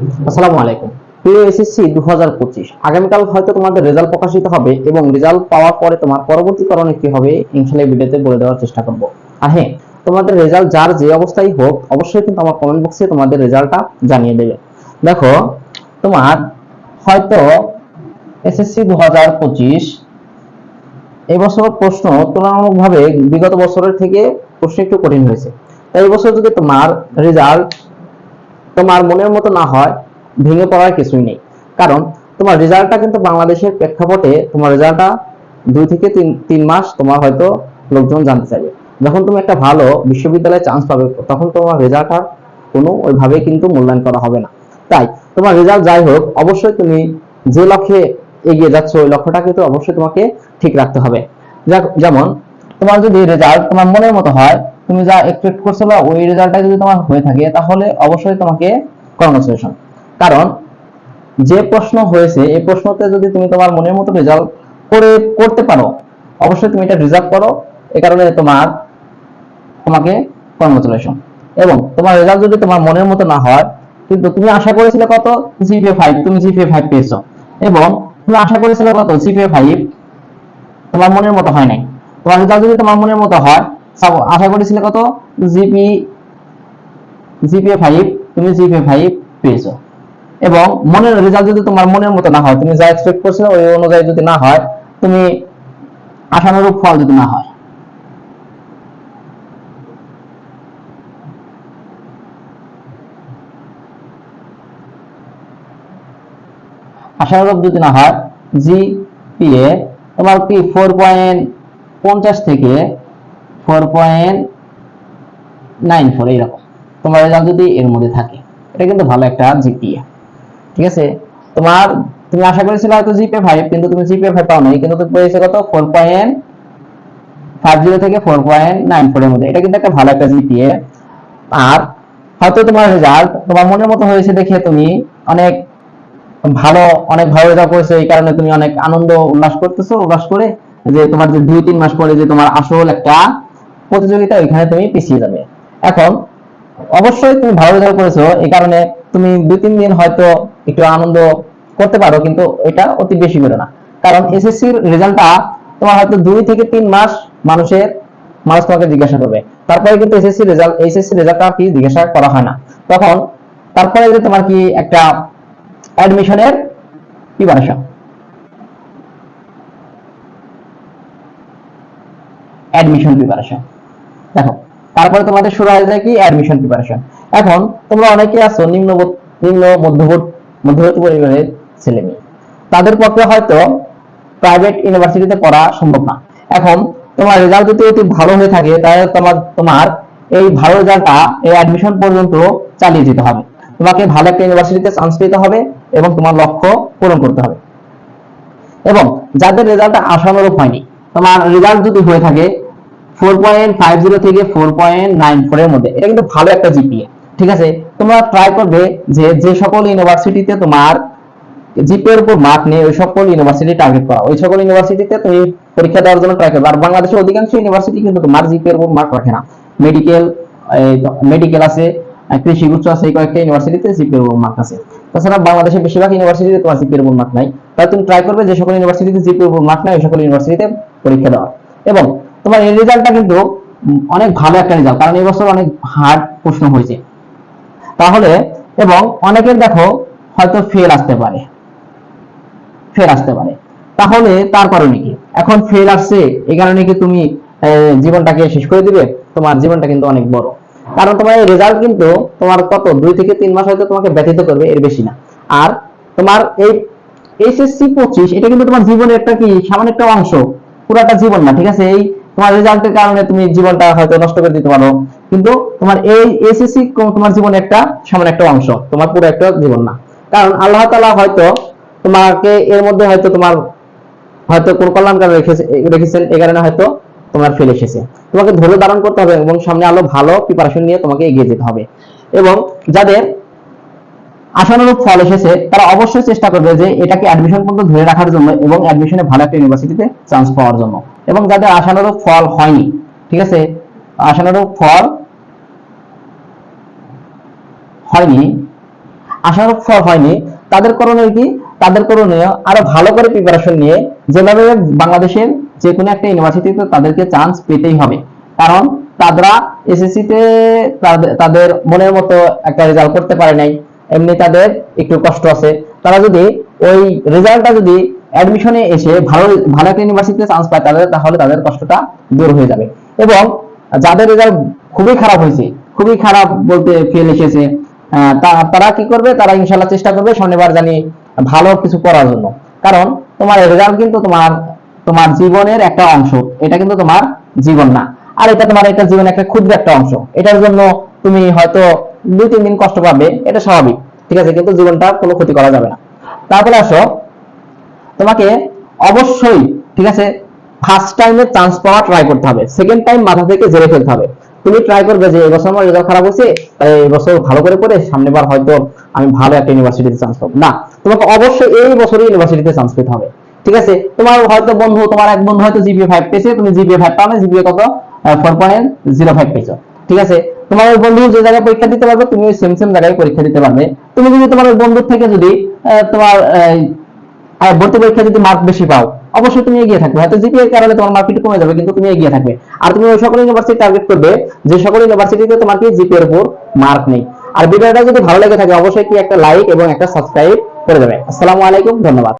আসসালামু আলাইকুম। প্রিয় এসএসসি দু হাজার পঁচিশ, আগামীকাল হয়তো তোমাদের রেজাল্ট প্রকাশিত হবে এবং রেজাল্ট পাওয়ার পরে তোমার পরবর্তী করণে কি হবে, ইনশাল্লাহ ভিডিওতে বলে দেওয়ার চেষ্টা করব। আর হ্যাঁ তোমাদের রেজাল্ট যার যে অবস্থায় হোক, অবশ্যই কিন্তু আমার কমেন্ট বক্সে তোমাদের রেজাল্টটা জানিয়ে দেবে। দেখো, তোমার হয়তো এসএসসি দু হাজার পঁচিশ এবছর প্রশ্ন তুলনামূলকভাবে বিগত বছরের থেকে প্রশ্ন একটু কঠিন হয়েছে। তাই এবছর যদি তোমার রেজাল্ট তোমার মনের মতো না হয়, ভেঙে পড়ার কিছুই নেই। কারণ তোমার রেজাল্টটা কিন্তু বাংলাদেশের প্রেক্ষাপটে, তোমার রেজাল্টটা দুই থেকে তিন তিন মাস তোমার হয়তো লোকজন জানতে চাইবে। যখন তুমি একটা ভালো বিশ্ববিদ্যালয়ে চান্স পাবে, তখন তোমার রেজাল্টটা কোনো ওইভাবে কিন্তু মূল্যায়ন করা হবে না। তাই তোমার রেজাল্ট যাই হোক, অবশ্যই তুমি যে লক্ষ্যে এগিয়ে যাচ্ছ, ওই লক্ষ্যটা কিন্তু অবশ্যই তোমাকে ঠিক রাখতে হবে। যেমন তোমার যদি রেজাল্ট তোমার মনের মতো হয় তুমি যা এক্সপেক্ট করছিলে ওই রেজাল্টটা যদি তোমার হয়ে থাকে, তাহলে অবশ্যই তোমাকে কংগ্রেচুলেশন কারণ যে প্রশ্ন হয়েছে, এই প্রশ্নতে যদি তুমি তোমার মনের মতো রেজাল্ট করে, করতে পারো, অবশ্যই তুমি এটা রিজার্ভ করো। এই কারণে তোমার, তোমাকে কংগ্রেচুলেশন এবং তোমার রেজাল্ট যদি তোমার মনের মতো না হয়, কিন্তু তুমি আশা করেছিলে কত? জিপিএ ফাইভ তুমি জিপিএ ফাইভ পেয়েছ। এবং তুমি আশা করেছিলে কত? জিপিএ ফাইভ তোমার মনের মতো হয় নাই। তোমার রেজাল্ট যদি তোমার মনের মতো হয় আশা করেছিলে কত? জিপি, জিপিএ ফাইভ, তুমি জিপিএ ফাইভ পেয়েছ। এবং মনের রেজাল্ট যদি তোমার মনের মতো না হয় তুমি যা এক্সপেক্ট করছিলে ওই অনুযায়ী যদি না হয় তুমি আশানুরূপ ফল যদি না হয় আশানুরূপ যদি না হয় জিপিএ তোমার কি ফোর পয়েন্ট পঞ্চাশ থেকে ফোর পয়েন্ট তোমার রেজাল্ট যদি এর মধ্যে থাকে, এটা কিন্তু ভালো একটা জিপিএ। ঠিক আছে? তোমার, তুমি আশা করেছিলে হয়তো জিপে ফাইভ কিন্তু তুমি জিপে ফাইভ পাও নাই কিন্তু তুমি পেয়েছ কত? ফোর পয়েন্ট ফাইভ জিরো থেকে ফোর পয়েন্ট নাইন ফোর এর মধ্যে। এটা কিন্তু একটা ভালো একটা জিপিএ। আর হয়তো তোমার রেজাল্ট তোমার মনের মতো হয়েছে দেখে তুমি অনেক ভালো অনেক ভালো রেজাল্ট করেছ, এই কারণে তুমি অনেক আনন্দ উল্লাস করতেছো, উল্লাস করে যে তোমার যে দুই, তিন মাস পরে যে তোমার আসল একটা প্রতিযোগিতা ওইখানে তুমি পিছিয়ে যাবে। এখন, অবশ্যই তুমি ভালো রেজাল্ট করেছ, এই কারণে তুমি দুই তিন দিন হয়তো একটু আনন্দ করতে পারো, কিন্তু এটা অতি বেশি করে না। কারণ এসএসসির রেজাল্টটা তোমার হয়তো দুই থেকে তিন মাস মানুষের মানুষ তোমাকে জিজ্ঞাসা করবে। তারপরে কিন্তু এসএসসি রেজাল্ট এইচএসসি রেজাল্টটা কি জিজ্ঞাসা করা হয় না। তখন, তারপরে যে তোমার কি একটা অ্যাডমিশনের প্রিপারেশন অ্যাডমিশন প্রিপারেশন দেখো, তারপরে তোমাদের শুরু হয়ে যায় কি অ্যাডমিশন প্রিপারেশন এখন তোমরা অনেকে আছো নিম্ন নিম্ন মধ্যবর্তী মধ্যবর্তী পরিবারের ছেলে মেয়ে। তাদের পক্ষে হয়তো প্রাইভেট ইউনিভার্সিটিতে পড়া সম্ভব না। এখন তোমার রেজাল্ট যদি অতি ভালো হয়ে থাকে, তাহলে তোমার তোমার এই ভালো রেজাল্টটা এই অ্যাডমিশন পর্যন্ত চালিয়ে যেতে হবে। তোমাকে ভালো একটা ইউনিভার্সিটিতে চান্স পেতে হবে এবং তোমার লক্ষ্য পূরণ করতে হবে। এবং যাদের রেজাল্টটা আশানুরূপ হয়নি, তোমার রেজাল্ট যদি হয়ে থাকে ফোর পয়েন্ট ফাইভ জিরো থেকে মধ্যে। এটা কিন্তু ভালো একটা জিপিএ ঠিক আছে? তোমরা ট্রাই করবে যে যে সকল ইউনিভার্সিটিতে তোমার উপর মার্ক ওই সকল ইউনিভার্সিটি টার্গেট করা। ওই সকল ইউনিভার্সিটিতে তুমি পরীক্ষা দেওয়ার জন্য ট্রাই করবে। আর বাংলাদেশের অধিকাংশ ইউনিভার্সিটি কিন্তু তোমার উপর মার্ক রাখে না। মেডিকেল মেডিকেল আছে কৃষি উচ্চ আছে, এই কয়েকটা ইউনিভার্সিটিতে জিপিএর উপর মার্ক আছে। তাছাড়া বাংলাদেশের বেশিরভাগ ইউনিভার্সিটিতে তোমার জিপিএর উপর মার্ক নাই। তাই তুমি ট্রাই করবে যে সকল ইউনিভার্সিটিতে জিপিএর উপর মার্ক নাই, ওই সকল ইউনিভার্সিটিতে পরীক্ষা দেওয়া এবং তোমার এই রেজাল্টটা কিন্তু অনেক ভালো একটা রেজাল্ট কারণ এই বছর অনেক হার্ড প্রশ্ন হয়েছে। তাহলে এবং অনেকের দেখো হয়তো ফেল আসতে পারে। ফেল আসতে পারে। তাহলে তার কারণে কি? এখন ফেল আসছে, এই কারণে কি তুমি জীবনটাকে শেষ করে দিবে? তোমার জীবনটা কিন্তু অনেক বড়। কারণ তোমার এই রেজাল্ট কিন্তু তোমার কত? দুই থেকে তিন মাস হয়তো তোমাকে ব্যথিত করবে, এর বেশি না। আর তোমার এই এইচএসসি পঁচিশ, এটা কিন্তু তোমার জীবনের একটা কি? সামান্য একটা অংশ, পুরাটা জীবন না, ঠিক আছে? এই তোমার রেজাল্টের কারণে তুমি জীবনটা হয়তো নষ্ট করে দিতে পারো। কিন্তু তোমার এই এসএসসি তোমার জীবনে একটা সামান্য একটা অংশ, তোমার পুরো একটা জীবন না। কারণ আল্লাহ তাআলা হয়তো তোমাকে এর মধ্যে হয়তো তোমার হয়তো কোন কল্যাণকার রেখেছে রেখেছেন, এই কারণে হয়তো তোমার ফেল এসেছে। তোমাকে ধৈর্য ধারণ করতে হবে এবং সামনে আলো ভালো প্রিপারেশন নিয়ে তোমাকে এগিয়ে যেতে হবে। এবং যাদের আশানুরূপ ফল এসেছে, তারা অবশ্যই চেষ্টা করবে যে এটাকে অ্যাডমিশন পর্যন্ত ধরে রাখার জন্য এবং অ্যাডমিশনে ভালো একটা ইউনিভার্সিটিতে চান্স পাওয়ার জন্য। এবং যাদের আশানুরূপ ফল হয়নি, ঠিক আছে? আশানুরূপ ফল হয়নি আসার ফল হয়নি, তাদের করণীয় কি? তাদের করণীয় আরও ভালো করে প্রিপারেশন নিয়ে যেভাবে বাংলাদেশের যে কোনো একটা ইউনিভার্সিটিতে তাদেরকে চান্স পেতেই হবে। কারণ তারা এসএসসি তে তাদের- তাদের মনের মতো একটা রেজাল্ট করতে পারে নাই, এমনি তাদের একটু কষ্ট আছে। তারা যদি ওই রেজাল্টটা যদি অ্যাডমিশনে এসে ভালো ভালো একটা ইউনিভার্সিটিতে চান্স পায়, তাদের, তাহলে তাদের কষ্টটা দূর হয়ে যাবে। এবং যাদের রেজাল্ট খুবই খারাপ হয়েছে, খুবই খারাপ বলতে ফেল এসেছে তারা কি করবে? তারা ইনশাল্লাহ চেষ্টা করবে শনিবার জানি ভালো কিছু করার জন্য। কারণ তোমার রেজাল্ট কিন্তু তোমার তোমার জীবনের একটা অংশ, এটা কিন্তু তোমার জীবন না। আর এটা তোমার একটা জীবনের একটা ক্ষুদ্র একটা অংশ। এটার জন্য তুমি হয়তো দুই, তিন দিন কষ্ট পাবে, এটা স্বাভাবিক, ঠিক আছে? কিন্তু জীবনটা কোনো ক্ষতি করা যাবে না। তারপরে আসো তোমাকে অবশ্যই, ঠিক আছে ফার্স্ট টাইমে চান্স পাওয়া ট্রাই করতে হবে। সেকেন্ড টাইম মাথা থেকে জেরে ফেলতে হবে। তুমি ট্রাই করবে যে এবছর আমার রেজাল্ট খারাপ হয়েছে, তাই এবছর ভালো করে পড়ে সামনের বার হয়তো আমি ভালো একটা ইউনিভার্সিটিতে চান্স পাবো। না, তোমাকে অবশ্যই এই বছরই ইউনিভার্সিটিতে চান্স পেতে হবে। ঠিক আছে, তোমার হয়তো বন্ধু, তোমার এক বন্ধু হয়তো জিপিএ ফাইভ পেয়েছে, তুমি জিপিএ ফাইভ না জিপিএ কত? ফোর পয়েন্ট জিরো ফাইভ পেয়েছ। ঠিক আছে, তোমার ওই বন্ধু যে জায়গায় পরীক্ষা দিতে পারবে, তুমি সেম সেম জায়গায় পরীক্ষা দিতে পারবে। তুমি যদি তোমার ওই বন্ধুর থেকে যদি তোমার আর ভর্তি পরীক্ষা যদি মার্ক বেশি পাও, অবশ্যই তুমি এগিয়ে থাকবে। হয়তো জিপিএর কারণে তোমার মার্ক একটু কমে যাবে, কিন্তু তুমি এগিয়ে থাকবে। আর তুমি ওই সকল ইউনিভার্সিটি টার্গেট করবে, যে সকল ইউনিভার্সিটিতে তোমার কি জিপিএর উপর মার্ক নেই। আর ভিডিওটা যদি ভালো লেগে থাকে, অবশ্যই কি একটা লাইক এবং একটা সাবস্ক্রাইব করে দেবে। আসসালামু আলাইকুম, ধন্যবাদ।